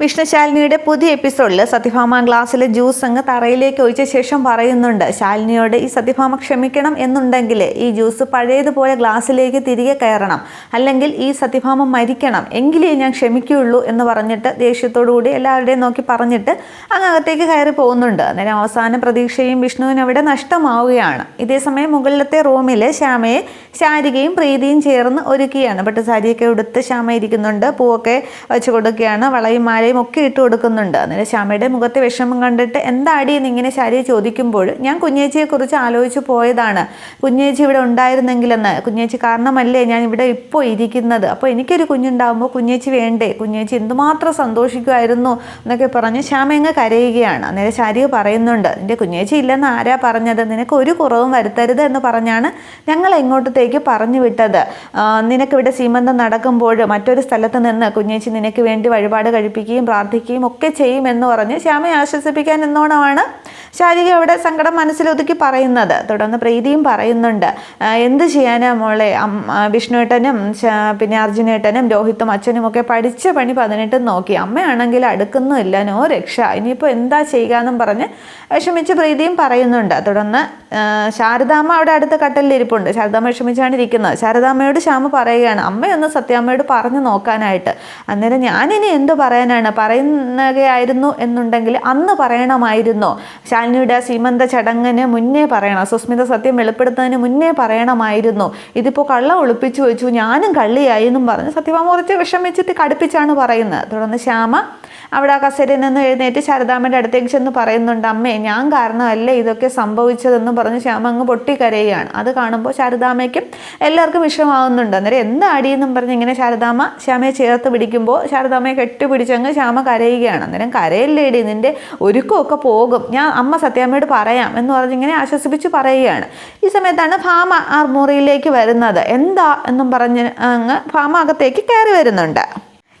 വിഷ്ണുശാലിനിയുടെ പുതിയ എപ്പിസോഡിൽ സത്യഭാമ ഗ്ലാസ്സിലെ ജ്യൂസ് അങ്ങ് തറയിലേക്ക് ഒഴിച്ച ശേഷം പറയുന്നുണ്ട് ശാലിനിയോട് ഈ സത്യഭാമ ക്ഷമിക്കണം എന്നുണ്ടെങ്കിൽ ഈ ജ്യൂസ് പഴയതുപോലെ ഗ്ലാസ്സിലേക്ക് തിരികെ കയറണം. അല്ലെങ്കിൽ ഈ സത്യഭാമ മരിക്കണം. എങ്കിലേ ഞാൻ ക്ഷമിക്കുകയുള്ളൂ എന്ന് പറഞ്ഞിട്ട് ദേഷ്യത്തോടുകൂടി എല്ലാവരുടെയും നോക്കി പറഞ്ഞിട്ട് അങ്ങ് അകത്തേക്ക് കയറി പോകുന്നുണ്ട്. അന്നേരം അവസാന പ്രതീക്ഷയും വിഷ്ണുവിന് അവിടെ നഷ്ടമാവുകയാണ്. ഇതേസമയം മുകളിലത്തെ റൂമിൽ ശ്യാമയെ ശാരികയും പ്രീതിയും ചേർന്ന് ഒരുക്കുകയാണ് പെട്ട് സാരിയൊക്കെ ഉടുത്ത് ശ്യാമ ഇരിക്കുന്നുണ്ട്. പൂവൊക്കെ വെച്ച് കൊടുക്കുകയാണ്. വളയും മാലയും ഒക്കെ ഇട്ട് കൊടുക്കുന്നുണ്ട്. അന്നേരം ശ്യാമയുടെ മുഖത്തെ വിഷമം കണ്ടിട്ട് എന്താടി എന്ന് ഇങ്ങനെ ശാരിയെ ചോദിക്കുമ്പോൾ ഞാൻ കുഞ്ഞേച്ചിയെ കുറിച്ച് ആലോചിച്ച് പോയതാണ്. കുഞ്ഞേച്ചി ഇവിടെ ഉണ്ടായിരുന്നെങ്കിലെന്ന്. കുഞ്ഞേച്ചി കാരണമല്ലേ ഞാൻ ഇവിടെ ഇപ്പോൾ ഇരിക്കുന്നത്? അപ്പോൾ എനിക്കൊരു കുഞ്ഞുണ്ടാകുമ്പോൾ കുഞ്ഞേച്ചി വേണ്ടേ? കുഞ്ഞേച്ചി എന്തുമാത്രം സന്തോഷിക്കുമായിരുന്നു എന്നൊക്കെ പറഞ്ഞ് ശ്യാമ അങ്ങ് കരയുകയാണ്. അന്നേരം ശാരി പറയുന്നുണ്ട് നിന്റെ കുഞ്ഞേച്ചി ഇല്ലെന്ന് ആരാ പറഞ്ഞത്? നിനക്ക് ഒരു കുറവും വരുത്തരുത് എന്ന് പറഞ്ഞാണ് ഞങ്ങൾ എങ്ങോട്ടത്തേക്ക് പറഞ്ഞു വിട്ടത്. നിനക്കിവിടെ സീമന്തം നടക്കുമ്പോൾ മറ്റൊരു സ്ഥലത്ത് നിന്ന് കുഞ്ഞേച്ചി നിനക്ക് വേണ്ടി വഴിപാട് കഴിപ്പിക്കുകയും പ്രാർത്ഥിക്കുകയും ഒക്കെ ചെയ്യുമെന്ന് പറഞ്ഞ് ശ്യാമയെ ആശ്വസിപ്പിക്കാൻ എന്നോണമാണ് ശാരിക അവിടെ സങ്കടം മനസ്സിലൊതുക്കി പറയുന്നത്. തുടർന്ന് പ്രീതിയും പറയുന്നുണ്ട്. എന്ത് ചെയ്യാനാ മോളെ? വിഷ്ണുവേട്ടനും പിന്നെ അർജുനേട്ടനും രോഹിത്തും അച്ഛനും ഒക്കെ പഠിച്ച പണി പതിനെട്ടും നോക്കി. അമ്മയാണെങ്കിൽ അടുക്കുന്നുമില്ല. നോ രക്ഷ. ഇനിയിപ്പോൾ എന്താ ചെയ്യുക എന്നും പറഞ്ഞ് വിഷമിച്ച് പ്രീതിയും പറയുന്നുണ്ട്. തുടർന്ന് ശാരദാമ്മ അവിടെ അടുത്ത കട്ടലിൽ ഇരിപ്പുണ്ട്. ശാരദാമ്മ വിഷമിച്ചാണ് ഇരിക്കുന്നത്. ശാരദാമ്മയോട് ശ്യാമ പറയുകയാണ്. അമ്മയൊന്ന് സത്യാമ്മയോട് പറഞ്ഞു നോക്കാനായിട്ട്. അന്നേരം ഞാനിനി എന്ത് പറയാനാണ് പറയുന്നതായിരുന്നു എന്നുണ്ടെങ്കിൽ അന്ന് പറയണമായിരുന്നു. ശാലിനിയുടെ സീമന്ത ചടങ്ങിന് മുന്നേ പറയണം. സുസ്മിത സത്യം വെളിപ്പെടുത്തുന്നതിന് മുന്നേ പറയണമായിരുന്നു. ഇതിപ്പോൾ കള്ള ഒളിപ്പിച്ചു വെച്ചു. ഞാനും കള്ളിയായി എന്നും പറഞ്ഞ് സത്യഭാമ കുറച്ച് വിഷമിച്ചിട്ട് കടുപ്പിച്ചാണ് പറയുന്നത്. തുടർന്ന് ശ്യാമ അവിടെ ആ കസേരയിൽ നിന്ന് എഴുന്നേറ്റ് ശാരദാമ്മയുടെ അടുത്തേക്ക് ചെന്ന് പറയുന്നുണ്ട് അമ്മേ ഞാൻ കാരണമല്ലേ ഇതൊക്കെ സംഭവിച്ചതെന്ന് പറഞ്ഞ് ശ്യാമ അങ്ങ് പൊട്ടിക്കരയുകയാണ്. അത് കാണുമ്പോൾ ശാരദാമ്മയ്ക്കും എല്ലാവർക്കും വിഷമാവുന്നുണ്ട് അന്നേരം എന്താ അടിയെന്നും പറഞ്ഞ് ഇങ്ങനെ ശാരദാമ്മ ശ്യാമയെ ചേർത്ത് പിടിക്കുമ്പോൾ ശാരദാമ്മയെ കെട്ടിപ്പിടിച്ചങ്ങ് ശ്യാമ കരയുകയാണ്. അന്നേരം കരയല്ലേടി നിന്റെ ഒരുക്കമൊക്കെ പോകും. ഞാൻ അമ്മ സത്യാമ്മയോട് പറയാം എന്ന് പറഞ്ഞ് ഇങ്ങനെ ആശ്വസിപ്പിച്ച് പറയുകയാണ്. ഈ സമയത്താണ് ഭാമ ആർമോറിയിലേക്ക് മുറിയിലേക്ക് വരുന്നത്. എന്താ എന്നും പറഞ്ഞ് അങ്ങ് ഭാമ അകത്തേക്ക് കയറി വരുന്നുണ്ട്.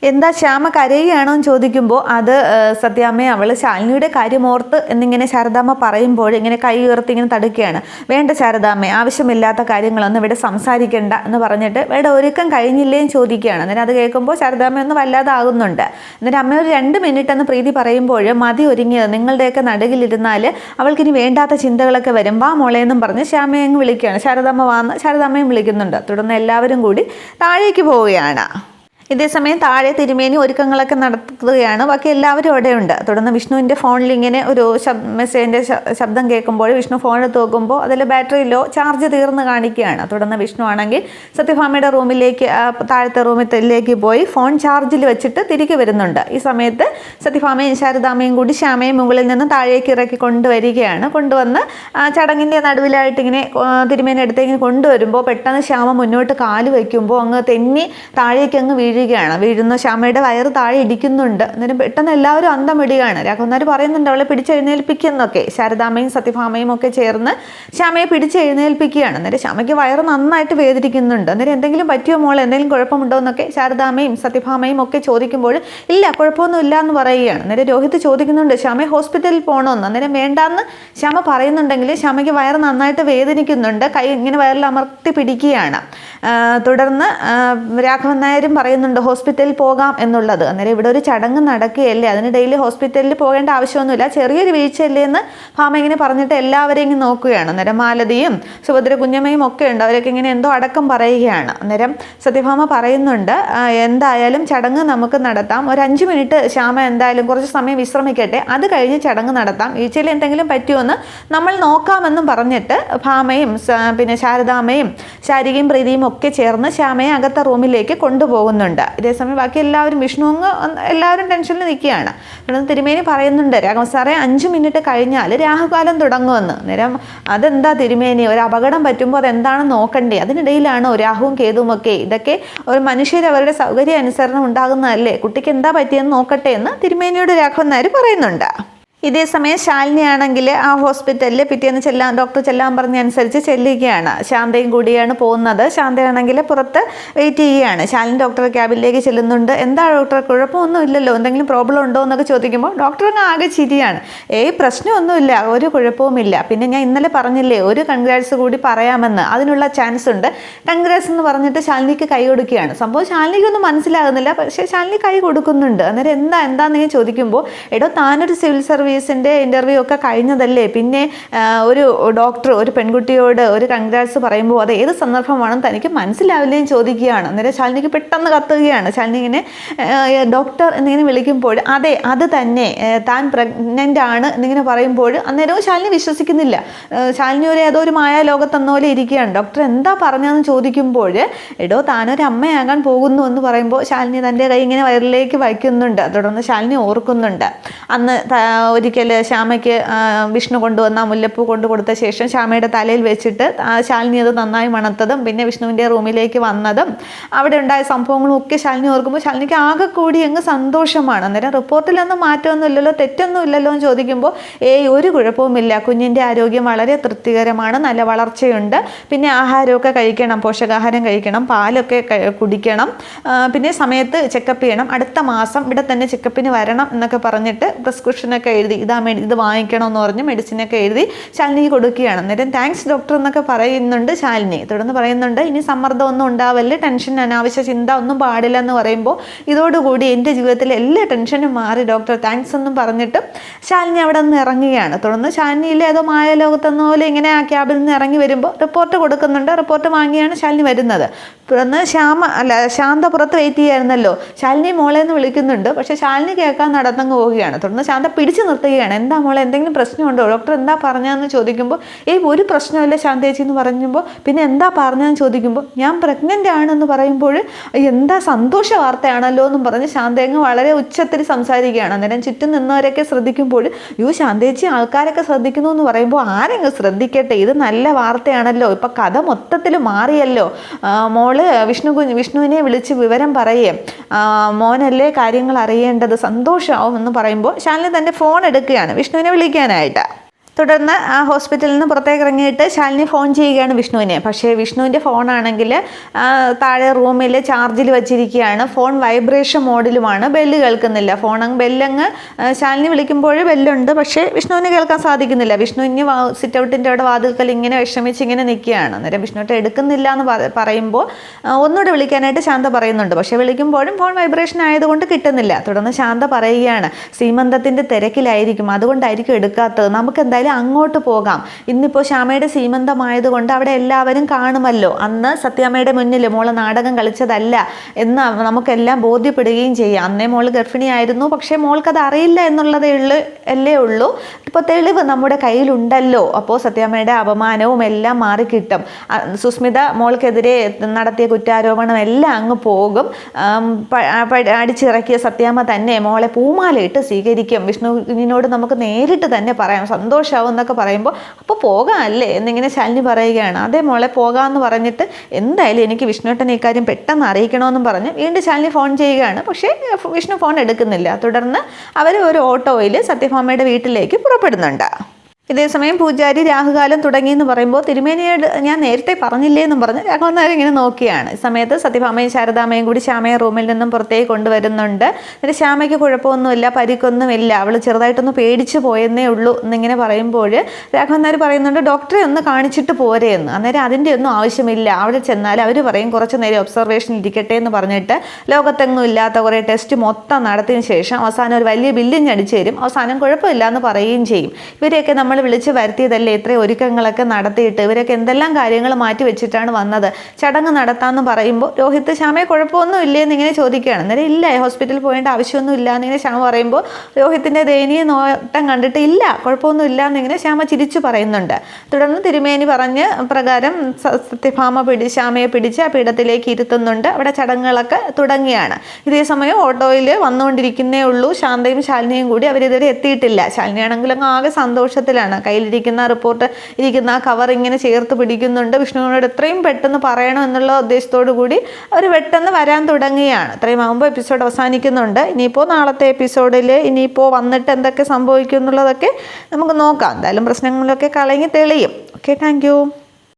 എന്താ ശ്യാമ കരയുകയാണോ എന്ന് ചോദിക്കുമ്പോൾ അത് സത്യാമ്മയെ അവൾ ശാലിനിയുടെ കാര്യം ഓർത്ത് എന്നിങ്ങനെ ശാരദാമ്മ പറയുമ്പോൾ ഇങ്ങനെ കൈ ഉയർത്തി ഇങ്ങനെ തടുക്കുകയാണ്. വേണ്ട ശാരദാമ്മ ആവശ്യമില്ലാത്ത കാര്യങ്ങളൊന്നും ഇവിടെ സംസാരിക്കേണ്ട എന്ന് പറഞ്ഞിട്ട് ഇവിടെ ഒരുക്കം കഴിഞ്ഞില്ലേ എന്ന് ചോദിക്കുകയാണ്. അന്നേരം അത് കേൾക്കുമ്പോൾ ശാരദാമ്മ ഒന്ന് വല്ലാതാകുന്നുണ്ട് എന്നിട്ട് അമ്മ ഒരു രണ്ട് മിനിറ്റ് എന്ന് പ്രീതി പറയുമ്പോൾ മതി ഒരുങ്ങിയത് നിങ്ങളുടെയൊക്കെ നടുകിലിരുന്നാൽ അവൾക്കിനി വേണ്ടാത്ത ചിന്തകളൊക്കെ വരും. വാ മോളെ എന്നും പറഞ്ഞ് ശ്യാമയെ അങ്ങ് വിളിക്കുകയാണ്. ശാരദാമ്മ വാന്ന് ശാരദാമ്മയും വിളിക്കുന്നുണ്ട്. തുടർന്ന് എല്ലാവരും കൂടി താഴേക്ക് പോവുകയാണ്. ഇതേസമയം താഴെ തിരുമേനി ഒരുക്കങ്ങളൊക്കെ നടത്തുകയാണ്. ബാക്കി എല്ലാവരും അവിടെ ഉണ്ട് തുടർന്ന് വിഷ്ണുവിന്റെ ഫോണിൽ ഇങ്ങനെ ഒരു മെസ്സേജിന്റെ ശബ്ദം കേൾക്കുമ്പോൾ വിഷ്ണു ഫോൺ എടുത്ത് നോക്കുമ്പോൾ അതിൽ ബാറ്ററി ലോ ചാർജ് തീർന്ന് കാണിക്കുകയാണ്. തുടർന്ന് വിഷ്ണു ആണെങ്കിൽ സത്യഭാമയുടെ റൂമിലേക്ക് താഴത്തെ റൂമിലേക്ക് പോയി ഫോൺ ചാർജിൽ വെച്ചിട്ട് തിരികെ വരുന്നുണ്ട്. ഈ സമയത്ത് സത്യഭാമയും ശാരദാമയും കൂടി ശ്യാമയും മുകളിൽ നിന്ന് താഴേക്ക് ഇറക്കി കൊണ്ടുവരികയാണ്. കൊണ്ടുവന്ന് ചടങ്ങിന്റെ നടുവിലായിട്ട് ഇങ്ങനെ തിരുമേനി അടുത്തേക്ക് കൊണ്ടുവരുമ്പോൾ പെട്ടെന്ന് ശ്യാമ മുന്നോട്ട് കാൽ വയ്ക്കുമ്പോൾ അങ്ങ് തെന്നി താഴേക്ക് അങ്ങ് വീഴുകയാണ് വീഴുന്ന. ശ്യാമയുടെ വയറ് താഴെ ഇടിക്കുന്നുണ്ട്. അന്നേരം പെട്ടെന്ന് എല്ലാവരും അന്തം വിടുകയാണ്. രാഘവന്മാർ പറയുന്നുണ്ട് അവളെ പിടിച്ചെഴുന്നേൽപ്പിക്കുന്നൊക്കെ ശാരദാമ്മയും സത്യഭാമയും ഒക്കെ ചേർന്ന് ശ്യാമയെ പിടിച്ചെഴുന്നേൽപ്പിക്കുകയാണ്. അന്നേരം ശ്യാമയ്ക്ക് വയറ് നന്നായിട്ട് വേദനിക്കുന്നുണ്ട്. അന്നേരം എന്തെങ്കിലും പറ്റിയോ മോൾ എന്തെങ്കിലും കുഴപ്പമുണ്ടോ? എന്നൊക്കെ ശാരദാമ്മയും സത്യഭാമയും ഒക്കെ ചോദിക്കുമ്പോൾ ഇല്ല കുഴപ്പമൊന്നും ഇല്ല എന്ന് പറയുകയാണ്. അന്നേരം രോഹിത് ചോദിക്കുന്നുണ്ട് ശ്യാമയെ ഹോസ്പിറ്റലിൽ പോകണമെന്ന് അന്നേരം വേണ്ടാന്ന്. ശ്യാമ പറയുന്നുണ്ടെങ്കിൽ ശ്യാമയ്ക്ക് വയറ് നന്നായിട്ട് വേദനിക്കുന്നുണ്ട്. കൈ ഇങ്ങനെ വയറിൽ അമർത്തി പിടിക്കുകയാണ്. തുടർന്ന് രാഘവൻ നായരും പറയുന്നുണ്ട് ഹോസ്പിറ്റലിൽ പോകാം എന്നുള്ളത്. അന്നേരം ഇവിടെ ഒരു ചടങ്ങ് നടക്കുകയല്ലേ? അതിനിടയിൽ ഹോസ്പിറ്റലിൽ പോകേണ്ട ആവശ്യമൊന്നുമില്ല. ചെറിയൊരു വീഴ്ചയല്ലേ എന്ന് ഭാമ ഇങ്ങനെ പറഞ്ഞിട്ട് എല്ലാവരെയും ഇങ്ങനെ നോക്കുകയാണ്. അന്നേരം മാലതിയും സുഭദ്ര കുഞ്ഞമ്മയും ഒക്കെ ഉണ്ട്. അവരൊക്കെ ഇങ്ങനെ എന്തോ അടക്കം പറയുകയാണ്. അന്നേരം സത്യഭാമ പറയുന്നുണ്ട് എന്തായാലും ചടങ്ങ് നമുക്ക് നടത്താം. ഒരു അഞ്ച് മിനിറ്റ് ശ്യാമ എന്തായാലും കുറച്ച് സമയം വിശ്രമിക്കട്ടെ. അത് കഴിഞ്ഞ് ചടങ്ങ് നടത്താം. വീഴ്ചയിൽ എന്തെങ്കിലും പറ്റുമെന്ന് നമ്മൾ നോക്കാമെന്നും പറഞ്ഞിട്ട് ഭാമയും പിന്നെ ശാരദാമ്മയും ശാരികയും പ്രീതിയും ഒക്കെ ചേർന്ന് ശ്യാമയെ അകത്ത റൂമിലേക്ക് കൊണ്ടുപോകുന്നുണ്ട്. ഇതേസമയം ബാക്കി എല്ലാവരും വിഷ്ണു അങ്ങ് എല്ലാവരും ടെൻഷനിൽ നിൽക്കുകയാണ്. കാരണം തിരുമേനി പറയുന്നുണ്ട് രാഘവ സാറേ അഞ്ച് മിനിറ്റ് കഴിഞ്ഞാൽ രാഹുകാലം തുടങ്ങുമെന്ന്. നേരം അതെന്താ തിരുമേനി? ഒരു അപകടം പറ്റുമ്പോൾ അതെന്താണെന്ന് നോക്കണ്ടേ? അതിനിടയിലാണ് രാഹുവും കേതുവും ഒക്കെ. ഇതൊക്കെ ഒരു മനുഷ്യർ അവരുടെ സൗകര്യ അനുസരണം ഉണ്ടാകുന്നതല്ലേ? കുട്ടിക്ക് എന്താ പറ്റിയെന്ന് നോക്കട്ടെ എന്ന് തിരുമേനിയോട് രാഘവൻ നായർ പറയുന്നുണ്ട്. ഇതേ സമയം ശാലിനി ആണെങ്കിൽ ആ ഹോസ്പിറ്റലിൽ പിറ്റേന്ന് ചെല്ലാൻ ഡോക്ടർ ചെല്ലാൻ പറഞ്ഞ അനുസരിച്ച് ചെല്ലുകയാണ്. ശാന്തയും കൂടിയാണ് പോകുന്നത്. ശാന്തയാണെങ്കിൽ പുറത്ത് വെയിറ്റ് ചെയ്യുകയാണ്. ശാലിനി ഡോക്ടർ ക്യാബിലേക്ക് ചെല്ലുന്നുണ്ട്. എന്താ ഡോക്ടർ കുഴപ്പമൊന്നും ഇല്ലല്ലോ എന്തെങ്കിലും പ്രോബ്ലം ഉണ്ടോ എന്നൊക്കെ ചോദിക്കുമ്പോൾ അങ്ങ് ആകെ ചിരിയാണ്. ഏയ് പ്രശ്നമൊന്നുമില്ല. ഒരു കുഴപ്പവുമില്ല. പിന്നെ ഞാൻ ഇന്നലെ പറഞ്ഞില്ലേ ഒരു കൺഗ്രാറ്റ്സ് കൂടി പറയാമെന്ന്. അതിനുള്ള ചാൻസ് ഉണ്ട്. കൺഗ്രാറ്റ്സ് എന്ന് പറഞ്ഞിട്ട് ശാലിനിക്ക് കൈ കൊടുക്കുകയാണ്. സംഭവം ശാലിനിക്കൊന്നും മനസ്സിലാകുന്നില്ല. പക്ഷേ ശാലിനി കൈ കൊടുക്കുന്നുണ്ട്. അന്നേരം എന്താ എന്താണെന്ന് ഞാൻ ചോദിക്കുമ്പോൾ എടോ താനൊരു സിവിൽ സർവീസിന്റെ ഇന്റർവ്യൂ ഒക്കെ കഴിഞ്ഞതല്ലേ? പിന്നെ ഒരു ഡോക്ടർ ഒരു പെൺകുട്ടിയോട് ഒരു കൺഗ്രാറ്റ്സ് പറയുമ്പോൾ അത് ഏത് സന്ദർഭമാണെന്ന് തനിക്ക് മനസ്സിലാവില്ലേയും ചോദിക്കുകയാണ്. അന്നേരം ശാലിനിക്ക് പെട്ടെന്ന് കത്തുകയാണ്. ശാലിനിങ്ങനെ ഡോക്ടർ എന്നിങ്ങനെ വിളിക്കുമ്പോൾ അതെ അത് തന്നെ. താൻ പ്രഗ്നന്റ് ആണ് എന്നിങ്ങനെ പറയുമ്പോൾ അന്നേരവും ശാലിനി വിശ്വസിക്കുന്നില്ല. ശാലിനി ഒരു ഏതോ ഒരു മായ ലോകത്തെന്ന പോലെ ഇരിക്കുകയാണ്. ഡോക്ടർ എന്താ പറഞ്ഞതെന്ന് ചോദിക്കുമ്പോൾ എടോ താനൊരു അമ്മയാകാൻ പോകുന്നു എന്ന് പറയുമ്പോൾ ശാലിനി തന്റെ കൈ ഇങ്ങനെ വയറിലേക്ക് വയ്ക്കുന്നുണ്ട്. തുടർന്ന് ശാലിനി ഓർക്കുന്നുണ്ട്. അന്ന് ഒരിക്കൽ ശ്യാമയ്ക്ക് വിഷ്ണു കൊണ്ടുവന്ന മുല്ലപ്പൂ കൊണ്ടു കൊടുത്ത ശേഷം ശ്യാമയുടെ തലയിൽ വെച്ചിട്ട് ശാലിനി അത് നന്നായി മണത്തതും പിന്നെ വിഷ്ണുവിന്റെ റൂമിലേക്ക് വന്നതും അവിടെ ഉണ്ടായ സംഭവങ്ങളും ഒക്കെ ശാലിനി ഓർക്കുമ്പോൾ ശാലിനിക്ക് ആകെ കൂടി അങ്ങ് സന്തോഷമാണ്. അന്നേരം റിപ്പോർട്ടിലൊന്നും മാറ്റമൊന്നും ഇല്ലല്ലോ തെറ്റൊന്നും ഇല്ലല്ലോ എന്ന് ചോദിക്കുമ്പോൾ ഏയ് ഒരു കുഴപ്പവുമില്ല. കുഞ്ഞിന്റെ ആരോഗ്യം വളരെ തൃപ്തികരമാണ് നല്ല വളർച്ചയുണ്ട്. പിന്നെ ആഹാരമൊക്കെ കഴിക്കണം പോഷകാഹാരം കഴിക്കണം പാലൊക്കെ കുടിക്കണം. പിന്നെ സമയത്ത് ചെക്കപ്പ് ചെയ്യണം. അടുത്ത മാസം ഇവിടെ തന്നെ ചെക്കപ്പിന് വരണം എന്നൊക്കെ പറഞ്ഞിട്ട് പ്രിസ്ക്രിപ്ഷനൊക്കെ എഴുതി ഇതാ മെഡി ഇത് വാങ്ങിക്കണമെന്ന് പറഞ്ഞ് മെഡിസിനൊക്കെ എഴുതി ശാലിനിക്ക് കൊടുക്കുകയാണ്. അന്നേരം താങ്ക്സ് ഡോക്ടർ എന്നൊക്കെ പറയുന്നുണ്ട് ശാലിനി. തുടർന്ന് പറയുന്നുണ്ട് ഇനി സമ്മർദ്ദമൊന്നും ഉണ്ടാവല്ലേ ടെൻഷൻ അനാവശ്യ ചിന്ത ഒന്നും പാടില്ല എന്ന് പറയുമ്പോൾ ഇതോടുകൂടി എന്റെ ജീവിതത്തിലെ എല്ലാ ടെൻഷനും മാറി ഡോക്ടർ താങ്ക്സ് എന്നും പറഞ്ഞിട്ട് ശാലിനി അവിടെ നിന്ന് ഇറങ്ങുകയാണ്. തുടർന്ന് ശാലിനിയിലെ ഏതോ മായ ലോകത്തെന്ന പോലെ ഇങ്ങനെ ആ ക്യാബിൽ നിന്ന് ഇറങ്ങി വരുമ്പോൾ റിപ്പോർട്ട് കൊടുക്കുന്നുണ്ട്. റിപ്പോർട്ട് വാങ്ങിയാണ് ശാലിനി വരുന്നത്. തുടർന്ന് ശ്യാമ അല്ല ശാന്ത പുറത്ത് വെയിറ്റ് ചെയ്യായിരുന്നല്ലോ. ശാലിനി മോളെ എന്ന് വിളിക്കുന്നുണ്ട്. പക്ഷേ ശാലിനി കേൾക്കാൻ നടന്നങ്ങ് പോവുകയാണ്. തുടർന്ന് ശാന്ത പിടിച്ചു നിർത്തുകയാണ്. എന്താ മോളെ എന്തെങ്കിലും പ്രശ്നമുണ്ടോ? ഡോക്ടർ എന്താ പറഞ്ഞതെന്ന് ചോദിക്കുമ്പോൾ ഈ ഒരു പ്രശ്നമില്ല ശാന്തേച്ചി എന്ന് പറയുമ്പോൾ പിന്നെ എന്താ പറഞ്ഞതെന്ന് ചോദിക്കുമ്പോൾ ഞാൻ പ്രഗ്നന്റ് ആണെന്ന് പറയുമ്പോൾ എന്താ സന്തോഷ വാർത്തയാണല്ലോ എന്നും പറഞ്ഞ് ശാന്തയങ്ങ് വളരെ ഉച്ചത്തിൽ സംസാരിക്കുകയാണ്. അന്നേരം ചുറ്റും നിന്നവരൊക്കെ ശ്രദ്ധിക്കുമ്പോൾ യോ ശാന്തേച്ചി ആൾക്കാരൊക്കെ ശ്രദ്ധിക്കുന്നു എന്ന് പറയുമ്പോൾ ആരെങ്കിലും ശ്രദ്ധിക്കട്ടെ? ഇത് നല്ല വാർത്തയാണല്ലോ. ഇപ്പം കഥ മൊത്തത്തിൽ മാറിയല്ലോ. മോൾ വിഷ്ണു വിഷ്ണുവിനെ വിളിച്ച് വിവരം പറയുകയും മോനല്ലേ കാര്യങ്ങൾ അറിയേണ്ടത്? സന്തോഷമാവും എന്ന് പറയുമ്പോൾ ശാലിനി തന്റെ ഫോൺ എടുക്കുകയാണ്. വിഷ്ണുവിനെ വിളിക്കാനായിട്ട്. തുടർന്ന് ആ ഹോസ്പിറ്റലിൽ നിന്ന് പുറത്തേക്ക് ഇറങ്ങിയിട്ട് ശാലിനി ഫോൺ ചെയ്യുകയാണ് വിഷ്ണുവിനെ. പക്ഷേ വിഷ്ണുവിന്റെ ഫോണാണെങ്കിൽ താഴെ റൂമിൽ ചാർജിൽ വെച്ചിരിക്കുകയാണ്. ഫോൺ വൈബ്രേഷൻ മോഡിലുമാണ്. ബെല്ല് കേൾക്കുന്നില്ല. ഫോൺ അങ്ങ് ബെല്ലങ്ങ് ശാലിനി വിളിക്കുമ്പോൾ ബെല്ലുണ്ട്. പക്ഷേ വിഷ്ണുവിന് കേൾക്കാൻ സാധിക്കുന്നില്ല. വിഷ്ണു ഇനി സിറ്റ് ഔട്ടിന്റെ അവിടെ വാതിൽക്കൽ ഇങ്ങനെ വിഷമിച്ച് ഇങ്ങനെ നിൽക്കുകയാണ്. അന്നേരം വിഷ്ണുട്ട് എടുക്കുന്നില്ല എന്ന് പറയുമ്പോൾ ഒന്നുകൂടെ വിളിക്കാനായിട്ട് ശാന്ത പറയുന്നുണ്ട്. പക്ഷേ വിളിക്കുമ്പോഴും ഫോൺ വൈബ്രേഷൻ ആയതുകൊണ്ട് കിട്ടുന്നില്ല. തുടർന്ന് ശാന്ത പറയുകയാണ് സീമന്തത്തിന്റെ തിരക്കിലായിരിക്കും. അതുകൊണ്ടായിരിക്കും എടുക്കാത്തത്. നമുക്ക് എന്തായാലും അങ്ങോട്ട് പോകാം. ഇന്നിപ്പോൾ ശ്യാമയുടെ സീമന്തമായതുകൊണ്ട് അവിടെ എല്ലാവരും കാണുമല്ലോ. അന്ന് സത്യാമ്മയുടെ മുന്നിൽ മോൾ നാടകം കളിച്ചതല്ല എന്ന് നമുക്കെല്ലാം ബോധ്യപ്പെടുകയും ചെയ്യാം. അന്നേ മോൾ ഗർഭിണിയായിരുന്നു. പക്ഷേ മോൾക്കത് അറിയില്ല എന്നുള്ളതേ ഉള്ളൂ അല്ലേ ഉള്ളൂ. ഇപ്പോൾ തെളിവ് നമ്മുടെ കയ്യിലുണ്ടല്ലോ. അപ്പോൾ സത്യാമ്മയുടെ അപമാനവും എല്ലാം മാറിക്കിട്ടും. സുസ്മിത മോൾക്കെതിരെ നടത്തിയ കുറ്റാരോപണം എല്ലാം അങ്ങ് പോകും. അടിച്ചിറക്കിയ സത്യാമ്മ തന്നെ മോളെ പൂമാലയിട്ട് സ്വീകരിക്കും. വിഷ്ണുവിനോട് നമുക്ക് നേരിട്ട് തന്നെ പറയാം. സന്തോഷമാവും എന്നൊക്കെ പറയുമ്പോൾ അപ്പോൾ പോകാം അല്ലേ എന്നിങ്ങനെ ശാലിനി പറയുകയാണ്. അതേ മോളെ പോകാമെന്ന് പറഞ്ഞിട്ട് എന്തായാലും എനിക്ക് വിഷ്ണുട്ടൻ ഇക്കാര്യം പെട്ടെന്ന് അറിയിക്കണമെന്നും പറഞ്ഞ് വീണ്ടും ശാലിനി ഫോൺ ചെയ്യുകയാണ്. പക്ഷേ വിഷ്ണു ഫോൺ എടുക്കുന്നില്ല. തുടർന്ന് അവർ ഒരു ഓട്ടോയിൽ സത്യഭാമയുടെ വീട്ടിലേക്ക് പുറപ്പെടുന്നുണ്ട്. ഇതേസമയം പൂജാരി രാഹുകാലം തുടങ്ങി എന്ന് പറയുമ്പോൾ തിരുമേനിയോട് ഞാൻ നേരത്തെ പറഞ്ഞില്ലേ എന്നും പറഞ്ഞ്. രാഘവൻ നായർ ഇങ്ങനെ നോക്കിയാണ്. സമയത്ത് സത്യഭാമയും ശാരദാമയും കൂടി ശ്യാമയെ റൂമിൽ നിന്നും പുറത്തേക്ക് കൊണ്ടുവരുന്നുണ്ട്. എന്നിട്ട് ശ്യാമയ്ക്ക് കുഴപ്പമൊന്നുമില്ല പരിക്കൊന്നുമില്ല. അവൾ ചെറുതായിട്ടൊന്ന് പേടിച്ചു പോയെന്നേ ഉള്ളൂ എന്നിങ്ങനെ പറയുമ്പോൾ രാഘവൻ നായർ പറയുന്നുണ്ട് ഡോക്ടറെ ഒന്ന് കാണിച്ചിട്ട് പോരെ എന്ന്. അന്നേരം അതിന്റെ ഒന്നും ആവശ്യമില്ല. അവിടെ ചെന്നാൽ അവർ പറയും കുറച്ച് നേരം ഒബ്സർവേഷൻ ഇരിക്കട്ടെ എന്ന് പറഞ്ഞിട്ട്. ലോകത്തെങ്ങും ഇല്ലാത്ത കുറേ ടെസ്റ്റ് മൊത്തം നടത്തിയതിന് ശേഷം അവസാനം ഒരു വലിയ ബില്ലും അടിച്ചു തരും. അവസാനം കുഴപ്പമില്ല എന്ന് പറയുകയും ചെയ്യും. ഇവരെയൊക്കെ നമ്മൾ വിളിച്ച് വരുത്തിയതല്ലേ? ഇത്രയും ഒരുക്കങ്ങളൊക്കെ നടത്തിയിട്ട് ഇവരൊക്കെ എന്തെല്ലാം കാര്യങ്ങൾ മാറ്റി വെച്ചിട്ടാണ് വന്നത്? ചടങ്ങ് നടത്താമെന്ന് പറയുമ്പോൾ രോഹിത് ശ്യാമയെ കുഴപ്പമൊന്നും ഇല്ലേ എന്നിങ്ങനെ ചോദിക്കുകയാണ്. അന്നേരം ഇല്ല ഹോസ്പിറ്റലിൽ പോകേണ്ട ആവശ്യമൊന്നും ഇല്ല എന്നിങ്ങനെ ശ്യാമ പറയുമ്പോൾ രോഹിത്തിന്റെ ദയനീയ നോട്ടം കണ്ടിട്ട് ഇല്ല കുഴപ്പമൊന്നും ഇല്ല എന്നിങ്ങനെ ശ്യാമ ചിരിച്ചു പറയുന്നുണ്ട്. തുടർന്ന് തിരുമേനി പറഞ്ഞ് പ്രകാരം സത്യഭാമ പിടി ശ്യാമയെ പിടിച്ച് ആ പീഠത്തിലേക്ക് ഇരുത്തുന്നുണ്ട്. അവിടെ ചടങ്ങുകളൊക്കെ തുടങ്ങിയാണ്. ഇതേ സമയം ഓട്ടോയിൽ വന്നുകൊണ്ടിരിക്കുന്നേ ഉള്ളൂ. ശാന്തയും ശാലിനിയും കൂടി അവരിതുവരെ എത്തിയിട്ടില്ല. ശാലിനിയാണെങ്കിലും ആകെ സന്തോഷത്തിലാണ് ടെൻഷനിലാണ് കയ്യിലിരിക്കുന്ന റിപ്പോർട്ട് ഇരിക്കുന്ന ആ കവർ ഇങ്ങനെ ചേർത്ത് പിടിക്കുന്നുണ്ട്. വിഷ്ണുവിനോട് എത്രയും പെട്ടെന്ന് പറയണം എന്നുള്ള ഉദ്ദേശത്തോടു കൂടി അവർ പെട്ടെന്ന് വരാൻ തുടങ്ങുകയാണ്. ഇത്രയും ആകുമ്പോൾ എപ്പിസോഡ് അവസാനിക്കുന്നുണ്ട്. ഇനിയിപ്പോൾ നാളത്തെ എപ്പിസോഡിൽ ഇനിയിപ്പോൾ വന്നിട്ട് എന്തൊക്കെ സംഭവിക്കും എന്നുള്ളതൊക്കെ നമുക്ക് നോക്കാം. എന്തായാലും പ്രശ്നങ്ങളൊക്കെ കളങ്ങി തെളിയും. Okay thank